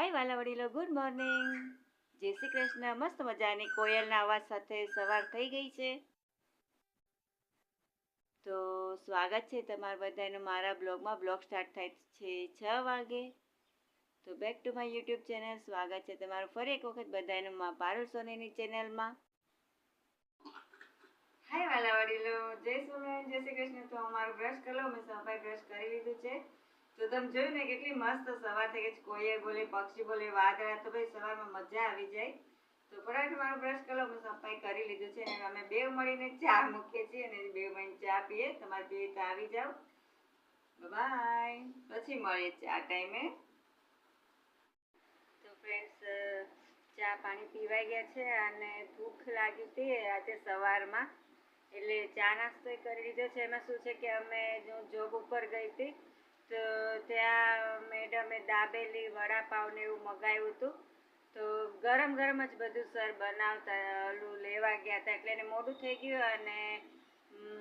હાય વાલા વડીલો good morning જય શ્રી કૃષ્ણ. મસ્ત મજાની કોયલના અવાજ સાથે સવાર થઈ ગઈ છે. તો સ્વાગત છે તમારા બધાનું મારા બ્લોગમાં. બ્લોગ સ્ટાર્ટ થાય છે છ વાગે. તો back to my YouTube channel સ્વાગત છે તમારું ફરી એક વખત બધાનું મા પારુલ સોનીની ચેનલમાં હાય વાલા વડીલો જય સ્વામિનારાયણ, જય શ્રી કૃષ્ણ. તો અમારું બ્રશ કરો મેં સફાઈ બ્રશ કરી લીધું છે. તો તમે જોયું ને કેટલી મસ્ત સવાર થઈ ગઈ છે. કોયલ બોલે, પક્ષી બોલે વાદળા તો ભાઈ સવારમાં મજા આવી જાય. તો ફટાફટ મારો બ્રશ કરો મેં સફાઈ કરી લીધું છે અને અમે બે મળીને ચા મૂકીએ છીએ અને બે મળીને ચા પીએ. તમારે બે તો આવી જાઓ. બાય પછી મળીએ ચા ટાઈમે. તો ફ્રેન્ડ્સ ચા પાણી પીવાઈ ગયા છે અને ભૂખ લાગી હતી આજે સવારમાં. એટલે ચા નાસ્તો કરી લીધો છે. એમાં શું છે કે અમે જોબ ઉપર ગઈ હતી તો ત્યાં મેડમે દાબેલી વડાપાવ ને એવું મગાવ્યું હતું. તો ગરમ ગરમ જ બધું સર બનાવતા ઓલું લેવા ગયા હતા. એટલે એને મોડું થઈ ગયું અને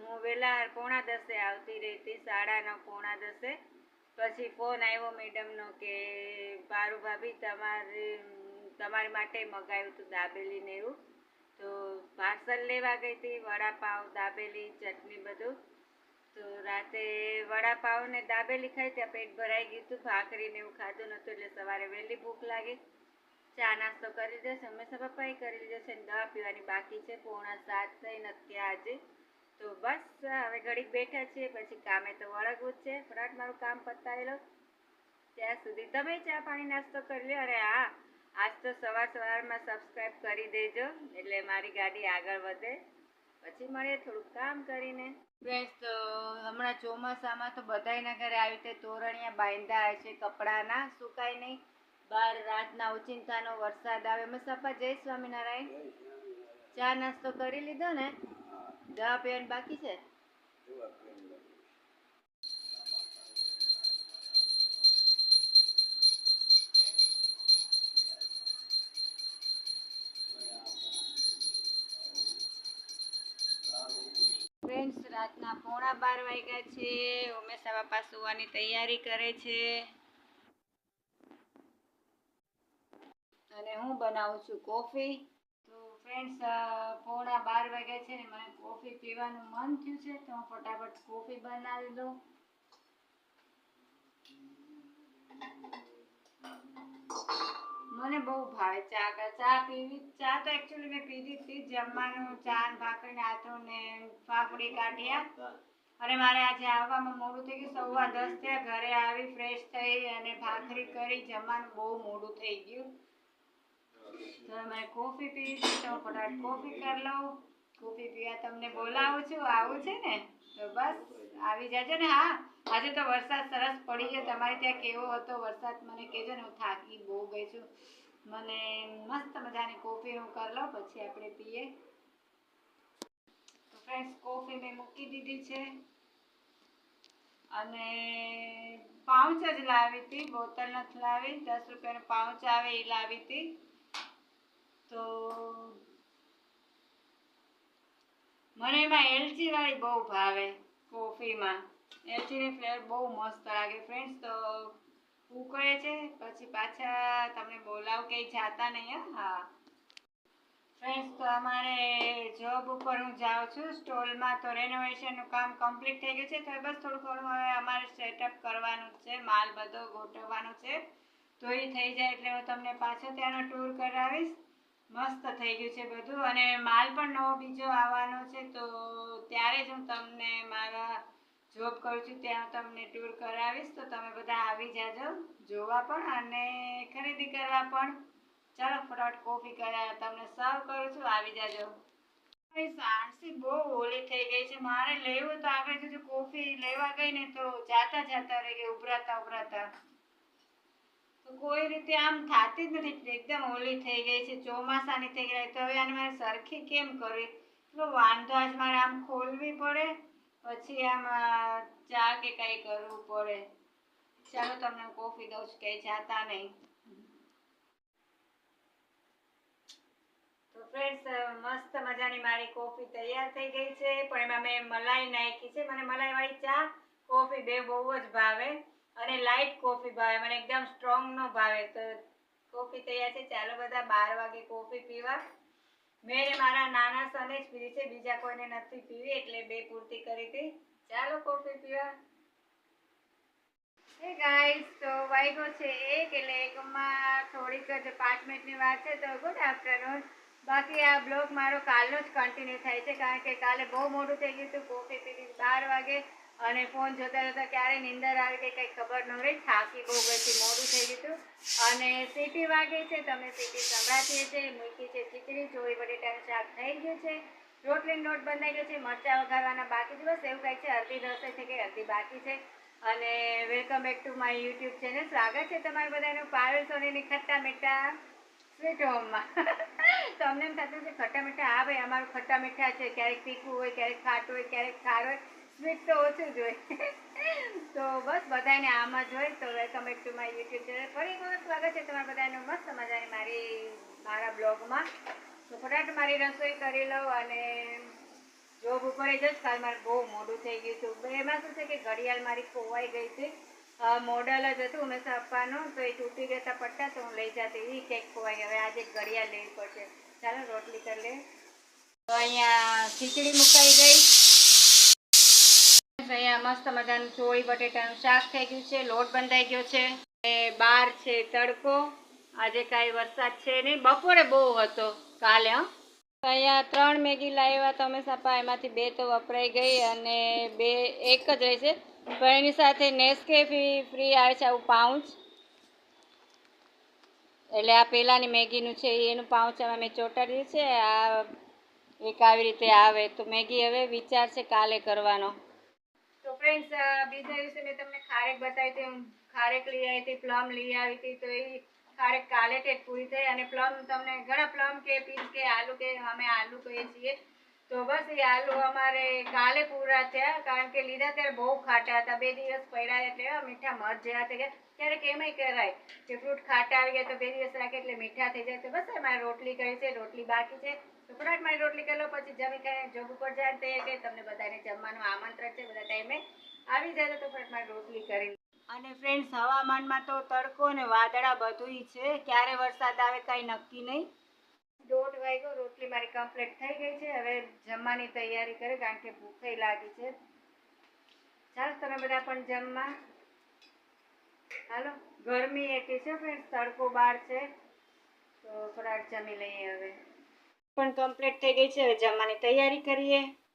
હું વહેલા પોણા દસે આવતી રહી હતી સાડા નવ પોણા દસે. પછી ફોન આવ્યો મેડમનો કે પારુ ભાભી તમારે, તમારી માટે મગાવ્યું હતું દાબેલી ને એવું. તો પાર્સલ લેવા ગઈ હતી, વડાપાવ, દાબેલી, ચટણી બધું. તો રાતે વડાપાવ ને દાબેલી ખાઈ ત્યાં પેટ ભરાઈ ગયું હતું, ભાખરી ને એવું ખાધું નહોતું, એટલે સવારે વહેલી ભૂખ લાગી. ચા નાસ્તો કરી લીધો હંમેશા પપ્પાએ કરી લીધો છે દવા પીવાની બાકી છે, પોણા સાત થઈ નથી આજે. તો બસ, હવે ઘડીક બેઠા છીએ, પછી કામે તો વળગવું જ છે ફટાટ મારું કામ પતાવી ત્યાં સુધી તમે ચા પાણી નાસ્તો કરી લો અરે હા, આજ તો સવાર સવારમાં સબસ્ક્રાઈબ કરી દેજો, એટલે મારી ગાડી આગળ વધે. પછી મળીએ થોડુંક કામ કરીને. ફ્રેન્ડ્સ તો હમણાં ચોમાસામાં તો બધાયના ઘરે આવી રીતે તોરણિયા બાંધ્યા હશે કપડાના સુકાય નહીં. બહાર રાતના ઉચિંતાનો વરસાદ આવે. મસાપા જય સ્વામિનારાયણ. ચા નાસ્તો કરી લીધો ને? દવા પીવાની બાકી છે. રાતના પોણા બાર વાગ્યા છે. ઉમેશા બાપા સુવાની તૈયારી કરે છે. અને હું બનાવું છું કોફી. તો ફ્રેન્ડ્સ પોણા બાર વાગ્યા છે ને મને કોફી પીવાનું મન થયું છે, તો હું ફટાફટ કોફી બનાવી દઉં. મને બહુ ભાવે ચા ચા પીવી ચા તો એકચ્યુઅલી મેં પીધી હતી જમવાનું ચા ભાખરી ને ને ફાફડી કાઢ્યા. અને મારે આજે આવવામાં મોડું થઈ ગયું. સવા દસ થયા. ઘરે આવી ફ્રેશ થઈ અને ભાખરી કરી. જમવાનું બહુ મોડું થઈ ગયું. તો મેં કોફી પીવી તો ફટાફટ કોફી કરી લઉં. કોફી પીવા તમને બોલાવું છું, આવું છે ને? તો બસ, આવી જાજો ને, હા. આજે તો વરસાદ સરસ પડી ગયો. તમારે ત્યાં કેવો હતો વરસાદ? મને કહેજો ને, હું થાકી બહુ ગઈ છું. મને મસ્ત મજાની કોફી હું કરી લઉં પછી આપણે પીએ. તો ફ્રેન્ડ્સ કોફી મેં મૂકી દીધી છે. અને પાઉચ જ લાવી હતી, બોતલ નથી લાવી. દસ રૂપિયાનું પાઉચ આવે એ લાવી હતી. તો મને એમાં એલચી વાળી બહુ ભાવે, કોફીમાં. એલચીની ફ્લેવર બહુ મસ્ત લાગે. ફ્રેન્ડ્સ તો ઉકળે છે? પછી પાછા તમને બોલાવ કે જાતા નહીં, હા? ફ્રેન્ડ્સ તો અમારે જોબ ઉપર હું જાઉં છું. સ્ટોલમાં તો રેનોવેશનનું કામ કમ્પ્લીટ થઈ ગયું છે. તો બસ થોડું થોડું હવે અમારે સેટઅપ કરવાનું છે. માલ બધો ગોઠવવાનો છે. તો એ થઈ જાય એટલે હું તમને પાછો ત્યાંનો ટૂર કરાવીશ. મસ્ત થઈ ગયું છે બધું. અને માલ પણ નવો બીજો આવવાનો છે, તો ત્યારે જ હું તમને મારા જોબ કરું છું, ત્યાં તમને ટૂર કરાવીશ. તો તમે બધા આવી જાજો, જોવા પણ અને ખરીદી કરવા પણ. ચાલો, ફટાફટ કોફી કરા, તમને સર્વ કરું છું, આવી જાજો. સાણસી બહુ ઓલી થઈ ગઈ છે. મારે લેવું તો આગળ જો કોફી લેવા ગઈ ને તો જાતા જાતા રહી ગઈ ઉભરાતા ઉભરાતા. કોઈ રીતે આમ થતી જ નથી એકદમ ઓલી થઈ ગઈ છે, ચોમાસાની થઈ ગઈ તો હવે આને મારે સરખી કેમ કરવી? એટલો વાંધો આજ મારે આમ ખોલવી પડે, પછી આમ ચા કે કંઈ કરવું પડે. ચાલો તમને કોફી દઉં છું કંઈ જાતા નહીં. તો ફ્રેન્ડ્સ મસ્ત મજાની મારી કોફી તૈયાર થઈ ગઈ છે, પણ એમાં મેં મલાઈ નાખી છે. મને મલાઈવાળી ચા, કોફી બે બહુ જ ભાવે. અને લાઈટ કોફી ભાવે. મને એકદમ સ્ટ્રોંગ નો ભાવે. તો કોફી તૈયાર છે. ચાલો બધા બાર વાગે કોફી પીવા. મેં મારા નાના સને જ પીધી છે. બીજા કોઈને નથી પીવી, એટલે બે પૂરતી કરી હતી. ચાલો કોફી પીવા. હે ગાઈસ તો વાઈગો છે એક, એટલે એકમાં થોડીક જ પાંચ મિનિટની વાત છે. તો ગુડ આફ્ટરનૂન બાકી આ બ્લોગ મારો કાલનો જ કન્ટિન્યુ થાય છે. કારણ કે કાલે બહુ મોડું થઈ ગયું હતું. કોફી પીધી બાર વાગે અને ફોન જોતા જોતા ક્યારે નિંદર આવે કે કંઈ ખબર ન રહી થાકી બહુ ગઈ મોડું થઈ ગયું અને સીટી વાગે છે, તમે સીટી સંભળાતીએ છે મૂકી છે ખીચડી ચોળી બટેટાનું શાક થઈ ગયું છે. રોટલી નોટ બંધાઈ ગયો છે, મરચાં વઘારવાના બાકી દિવસ એવું કંઈક છે, અડધી રસોઈ છે કે અડધી બાકી છે. અને welcome back to my YouTube channel. સ્વાગત છે તમારું બધાનું પાવેલ સોનીની ખટ્ટા મીઠા સ્વીટ હોમમાં. તમને એમ થતું છે, ખટ્ટા મીઠા, હા ભાઈ, અમારું ખટ્ટા મીઠા છે, ક્યારેક તીખું હોય, ક્યારેક ખાટું હોય, ક્યારેક ખાર હોય. સ્વીટ તો ઓછું જ તો બસ બધાને આમાં જોઈ તો welcome back to my YouTube channel ફરી એક સ્વાગત છે તમારા બધાનું મસ્ત મજાની મારી, મારા બ્લોગમાં. તો ફટાફટ મારી રસોઈ કરી લઉં અને જોબ ઉપર જ કાલ મારે બહુ મોડું થઈ ગયું હતું. એમાં શું છે કે ઘડિયાળ મારી ખોવાઈ ગઈ હતી. મોડલ જ હતું હંમેશા આપવાનું. તો એ તૂટી ગયા પટ્ટા, તો હું લઈ જતી એ કેક ખોવાઈ. હવે આજે ઘડિયાળ લેવી પડશે. ચાલો, રોટલી કરી લે તો અહીંયા ખીચડી મુકાઈ ગઈ. અહીંયા મસ્ત મજાનું ચોળી, બટેટાનું શાક થઈ ગયું છે, લોટ બંધાઈ ગયો છે. અને બહાર છે તડકો. આજે કાંઈ વરસાદ છે નહીં. બપોરે બહુ હતો, કાલે, હં. અહીંયા ત્રણ મેગી લાવ્યા, તમે સાપા, એમાંથી બે તો વપરાઈ ગઈ અને બે, એક જ રહેશે પણ એની સાથે નેસ્કેફી ફ્રી આવે છે આવું પાઉચ. એટલે આ પહેલાંની મેગીનું છે, એનું પાઉચ આમાં મેં ચોંટાડ્યું છે આ એક આવી રીતે આવે. તો મેગી હવે વિચાર છે કાલે કરવાનો. તો ફ્રેન્ડ્સ બીજા દિવસે મેં તમને ખારેક બતાવી હતી ખારેક લઈ આવી હતી પ્લમ લઈ આવી હતી, તો એ ખારેક કાલે તે પૂરી થઈ અને પ્લમ તમને ઘણા પ્લમ કે પીસ કે આલુ કે અમે આલુ કહીએ છીએ. તો બસ એ આલુ અમારે કાલે પૂરા થયા, કારણ કે લીધા ત્યારે બહુ ખાટા હતા. બે દિવસ પડ્યા એટલે મીઠા મધ જેવા થઈ ગયા ત્યારે કેમય કરાય કે ફ્રૂટ ખાટા આવી ગયા તો બે દિવસ રાખે એટલે મીઠા થઈ જાય. તો બસ મારે રોટલી કરી છે, રોટલી બાકી છે. તો ફટાફટ મારી રોટલી કરી લો પછી જમી ખાઈને જોબ ઉપર જાય તે કે તમને બધાને જમવાનું આમંત્રણ છે બધા ટાઈમે આવી જાય તો ફટાફટ મારી રોટલી કરી અને ફ્રેન્ડ્સ હવામાનમાં તો તડકો ને વાદળા બધુંય છે ક્યારે વરસાદ આવે કાંઈ નક્કી નહીં? દોઢ વાગ્યો રોટલી મારી કમ્પ્લીટ થઈ ગઈ છે હવે જમવાની તૈયારી કરે કારણ કે ભૂખઈ લાગી છે. ચાલો તમે બધા પણ જમવા. હાલો ગરમી એટલી છે ફ્રેન્ડ તડકો બહાર છે તો થોડાક જમી લઈએ હવે. પણ કમ્પ્લીટ થઈ ગઈ છે. હવે જમવાની તૈયારી કરીએ.